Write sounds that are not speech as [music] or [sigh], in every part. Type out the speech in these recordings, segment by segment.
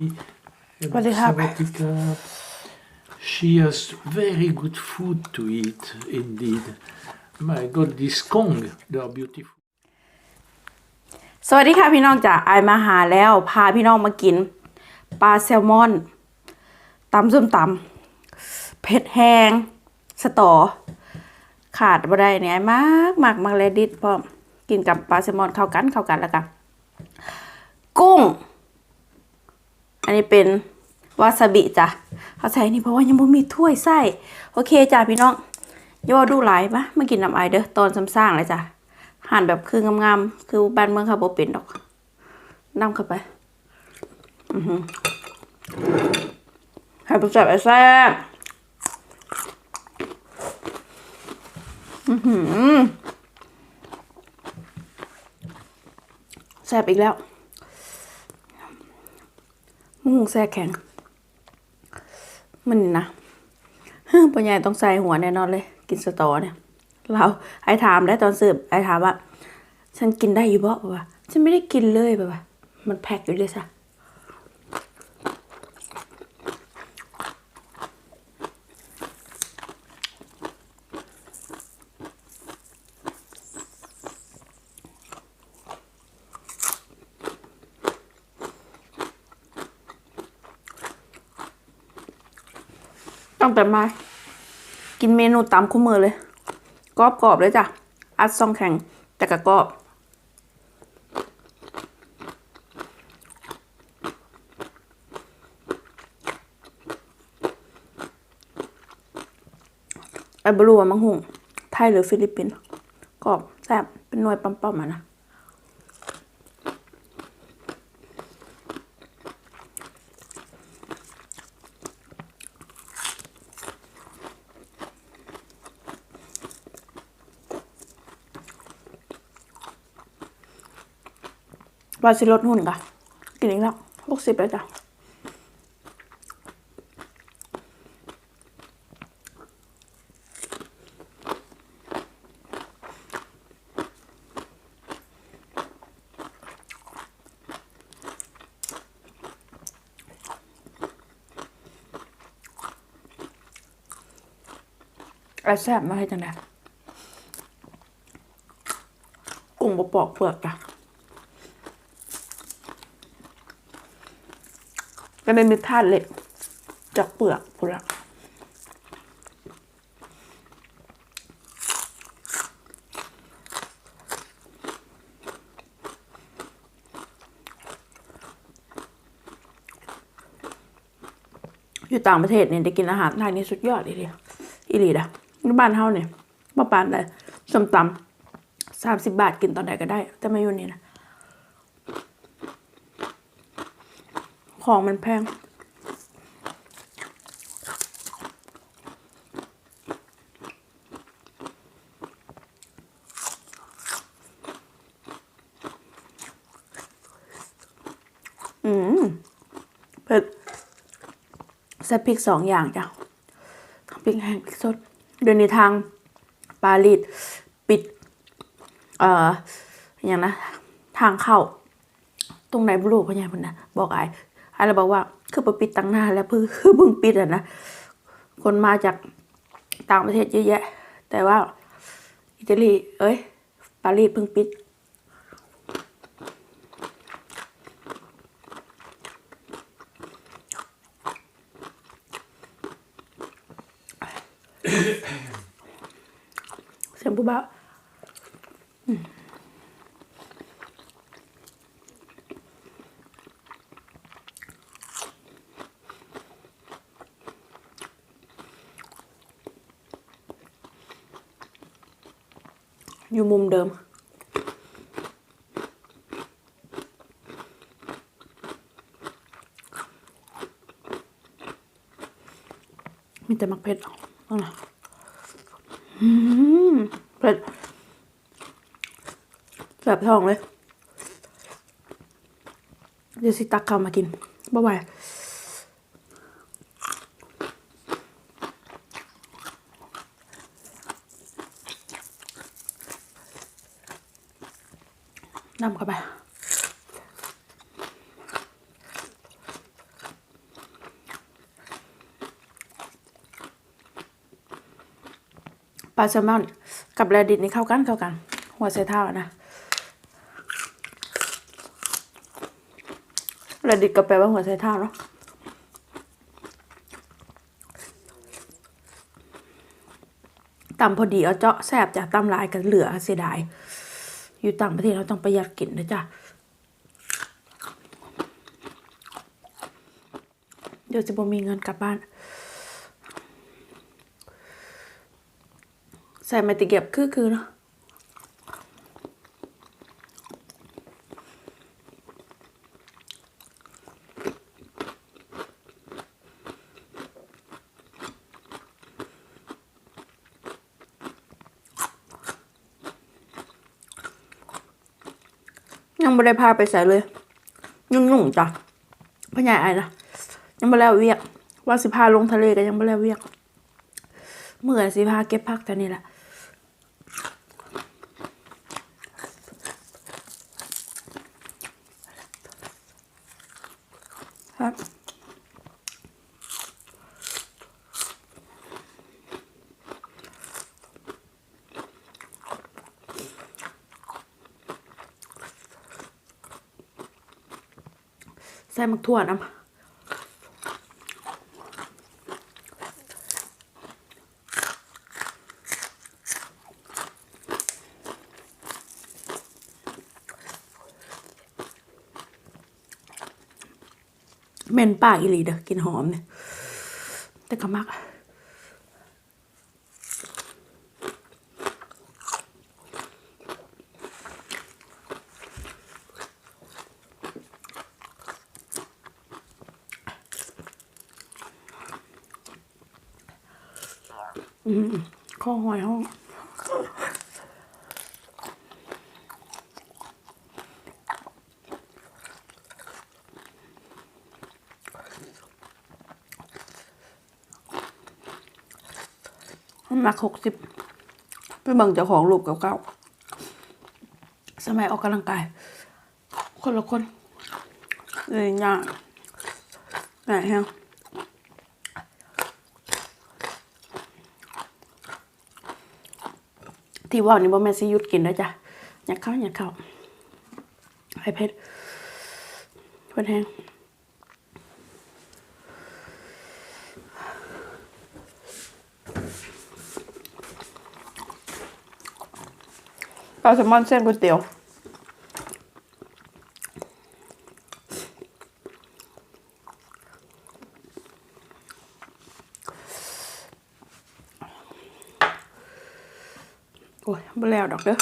What do you have? Sabatica. She has very good food to eat, indeed. My God, these Kong, they are beautiful. สวัสดีค่ะพี่น้องจ๋าไอายมาหาแล้วพาพี่น้องมากินปลาแซลมอนตำส้มตำเผ็ดแห้งสตอ ขาดบ่ได้เนี่ยไอ้มากมากมากเลยดิดพร้อมกินกับปลาแซลมอนเข้ากันเข้ากันแล้วกันกุ้ง อันนี้เป็นวาซาบิจ้ะเขาใส่นี่เพราะว่ายังไม่มีถ้วยไส้โอเคจ้ะพี่น้องย่าว่าดูหลายปะมากินน้ำไอเด้อตอนซ้ำซ่างเลยจ้ะหั่นแบบคืองามๆคือบ้านเมืองเขาบ่เป็นดอกนำเข้าไปอือหือให้ประจับไอ้แซ่บอือหือแซ่บอีกแล้ว มุ้งแซ่แข็ง มันนี่นะเฮ้ยปัญญาต้องใส่หัวแน่นอนเลย กินสตอเนี่ย เราไอ้ถามได้ตอนสืบไอ้ถามว่า ฉันกินได้อยู่บ่แบบว่าฉันไม่ได้กินเลยแบบว่ามันแพ็กอยู่เลยซะ ตั้งแต่มา กินเมนูตำคู่มือเลยกรอบกรอบๆเลยจ้ะ อัดซองแข็ง แต่กะกรอบ ไอ้บรูวมังหุงไทยหรือฟิลิปปินส์กรอบแซ่บเป็นหน่วยปั๊มๆอะนะ ว่าสิลดหุ่นกะกินอีกแล้วหกสิบแล้วจ้ะอ้แซ่บมาให้จังไดกุ้งปอกเปลือกจ้ะ ก็ได้มีธาตุเหล็ก จากเปลือกพุละอยู่ต่างประเทศเนี่ยได้กินอาหารไทยนี่สุดยอดเลยเดียอีหลีดะที่บ้านเฮาเนี่ยมาปานเลยส้มตำสามสิบบาทกินตอนใดก็ได้ แต่ไม่อยู่นี่นะ ของมันแพง อืมเผ็ดใส่พริกสองอย่างจ้ะพริกแห้งพริกสดเดี๋ยวนี้ทางปารีสปิด เอ่ออย่างนะ ทางเข้า ตรงไหนบรูพะยาพุ่นนะบอกไอ้ อ้เราบอกว่า คือปิดตั้งหน้านแล้วเพิ่งคือเพิ่งปิดอะนะคนมาจากต่างประเทศเยอะแยะ แต่ว่า อิตาลี เอ้ยปารีสเพิ่งปิดเสียงผู้บ่าว อยู่มุมเดิม มีแต่มักเผ็ดต้องนะเผ็ดแสบท้องเลย เดี๋ยวสิตักข้าวมากินบ๊ายบาย นำเข้าไปปลาแซลมอนกับแรดิตนี่เข้ากันเข้ากัน หัวใส่เท้านะแรดิตก็แปลว่าหัวใส่เท้าเนาะตำพอดีเอาเจาะแสบจากตำลายกันเหลือเสียดาย อยู่ต่างประเทศเราต้องประหยัดกินนะจ๊ะเดี๋ยวจะบ่มีเงินกลับบ้าน ใส่ไม้ตะเกียบคือคือเนาะ ยังไม่ได้พาไปใส่เลยยุ่งจ้ะพ่อใหญ่ไอ้นะยังไม่แล้วเวียก ว่าสิพาลงทะเลก็ยังไม่แล้วเวียกเมื่อสิพาเก็บพักแต่นี่แหละครับ ส่มักถั่วน้ำเมนปากอีหลีเด้อกินหอมเนี่ยแต่ก็มัก อืมข้อหอยห้อง น้ำหนักหกสิบไปเบิ่งเจ้าของรูปเก่าๆสมัยออกกำลังกาย คนละคนเลยยากไหนแฮงที่ว่านี่บ่แม่นสิยุดกินนะจ๊ะอยากเข้าอยากเข้าไอเพชรเพิ่อนแฮง ปลาแซลมอนเส้นก๋วยเตี๋ยว โอ้ยไม่แล้วดอกเด้อ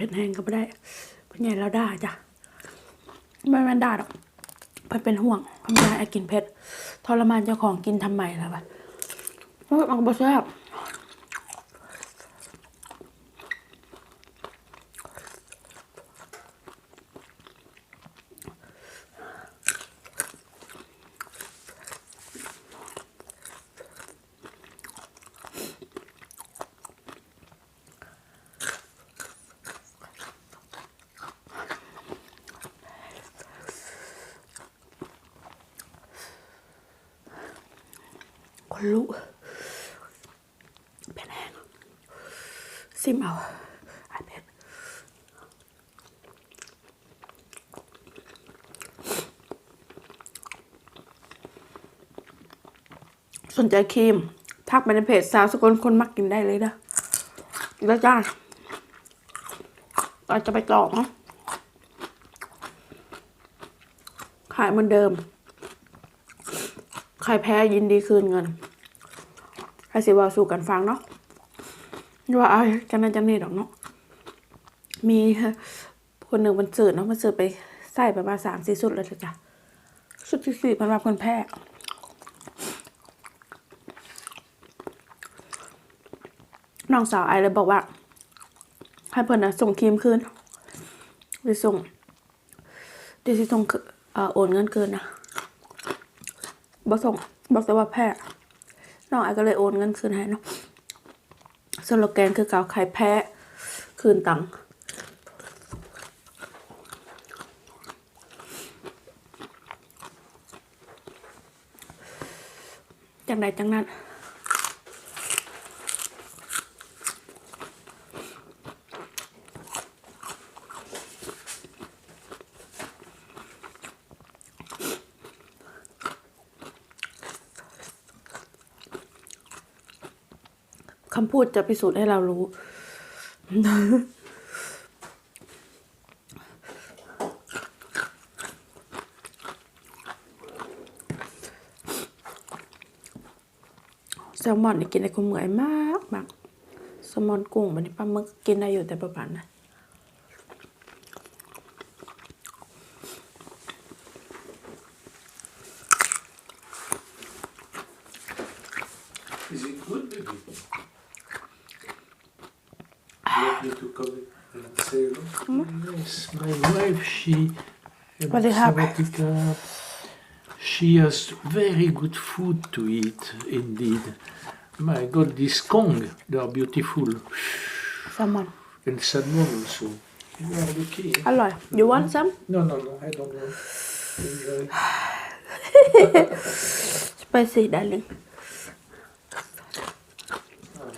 เผ็ดแห้งก็ไม่ได้เพ่นใหญ่แล้วด่าจ้ะไม่แม่นด้าหรอกเพิ่นเป็นห่วงเพิ่นไม่ไอ้กินเผ็ดทรมานเจ้าของกินทำไมล่ะบัดเออมันก็บ่แซ่บ ลุเป็นแห้งซิมเอาไอเป็ดสนใจครีม ทักไปในเพจสาวสกลคนมักกินได้เลยนะแล้วจ้าเราจะไปต่อเนาะขายเหมือนเดิม ใครแพ้ยินดีคืนเงิน ให้สิว่าสู่กันฟังเนาะว่าเอาจังนั้นจังนี้ดอกเนาะมีคนหนึ่งมันเสิร์ตเนาะมันเสิร์ตไปใส่ประมาณสามสี่สุดแล้วจ้ะสุดที่สี่มันมาคนแพ้น้องสาวไอเลยบอกว่า ให้เพิ่นนะส่งครีมคืนไปส่งเดี๋ยวสิส่งอ่อโอนเงินเกินนะบอกส่งบอกแต่ว่าแพ้ น้องไอก็เลยโอนเงินคืนให้เนาะสโลแกนคือเก่าใครแพ้คืนตังค์จังใดจังนั้น คำพูดจะพิสูจน์ให้เรารู้ แซลมอนนี่กินได้คนเหมื่อยมากมากแซลมอนกุ้งมันนี่ปลาหมึกกินได้อยู่แต่ประมาณนะ she what Sabatika, she has very good food to eat indeed. My God, these Kong, they are beautiful. Salmon And salmon also. You you want some? No, no, no, I don't want. Enjoy. [laughs] Spicy, darling. Ah,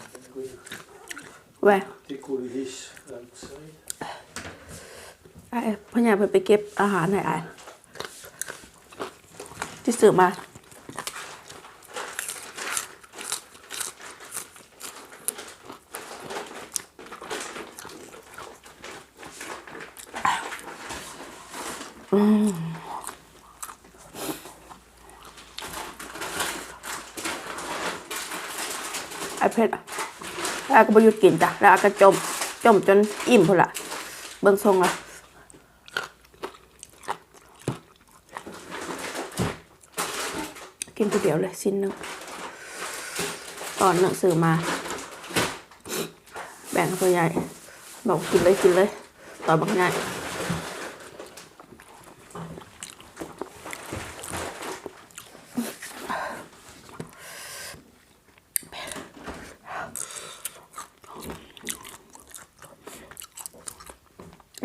Where? Take all this outside. ไอ้พ่อใหญ่เพิ่นไปเก็บอาหารให้ไอ้ที่ซื้อมาอืมไอ้เพชรอะแล้วอาก็ไปหยุดกินจ้ะแล้วอาก็จมจมจนอิ่มพุ่นละเบิ่งทรงละ กิน ทีเดียวเลยชิ้นหนึ่งตอนหนังสือมา แบ่งตัวใหญ่ บอกกินเลยกินเลย ต่อบักง่าย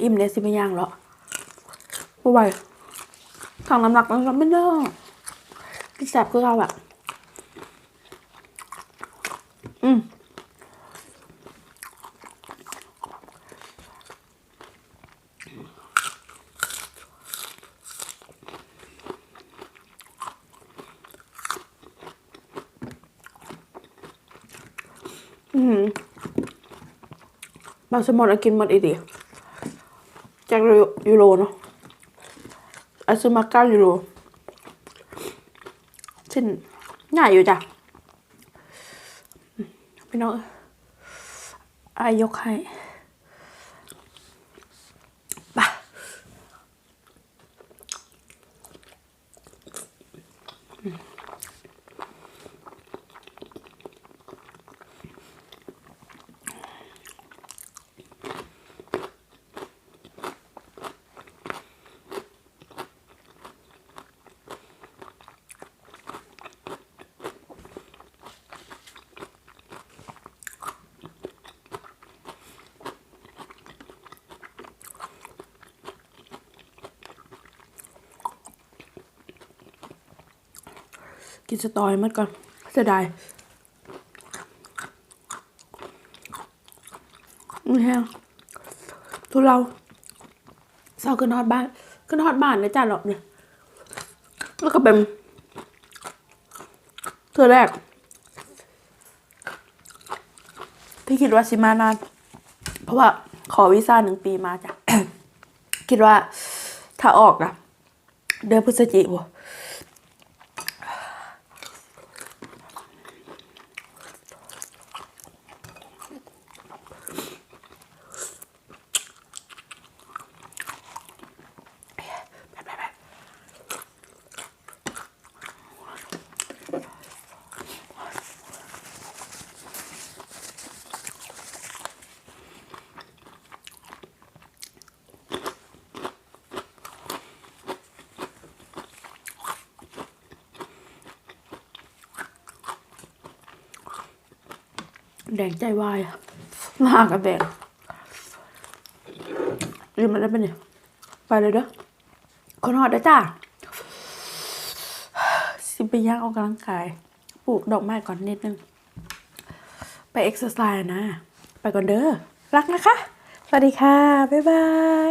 อิ่มเลยสิไม่ย่างหรอกผู้ไหวทางน้ำหนักมันไม่ได้ ที่แสบคือเราแบบอืมอืมบางสมอนกินหมดอีดีจากยูโรเนาะอาซื้อมาเก้ายูโร ชิ้นใหญ่อยู่จ้ะพี่น้องอายยกให้ กินสตอให้หมดก่อนแจะได้นี่แฮงทุเราเศร้าขึ้นฮอดบ้านขึ้นฮอดบ้านนะจ้าหรอกเนี่ยแล้วก็เป็นเธอแรกที่คิดว่าสิมานาน เพราะว่าขอวีซ่าหนึ่งปีมาจ้ะคิดว่าถ้าออกนะเดือนพฤศจิกายน แดงใจวายมาหากับแดงรีบมาได้ปะเนี่ยไปเลยเด้อคนหอดได้จ้าสิไปย่างออกกำลังกายปลูกดอกไม้ก่อนนิดนึง ไปเอ็กซ์ไซส์นะ ไปก่อนเด้อรักนะคะ สวัสดีค่ะ บ๊ายบาย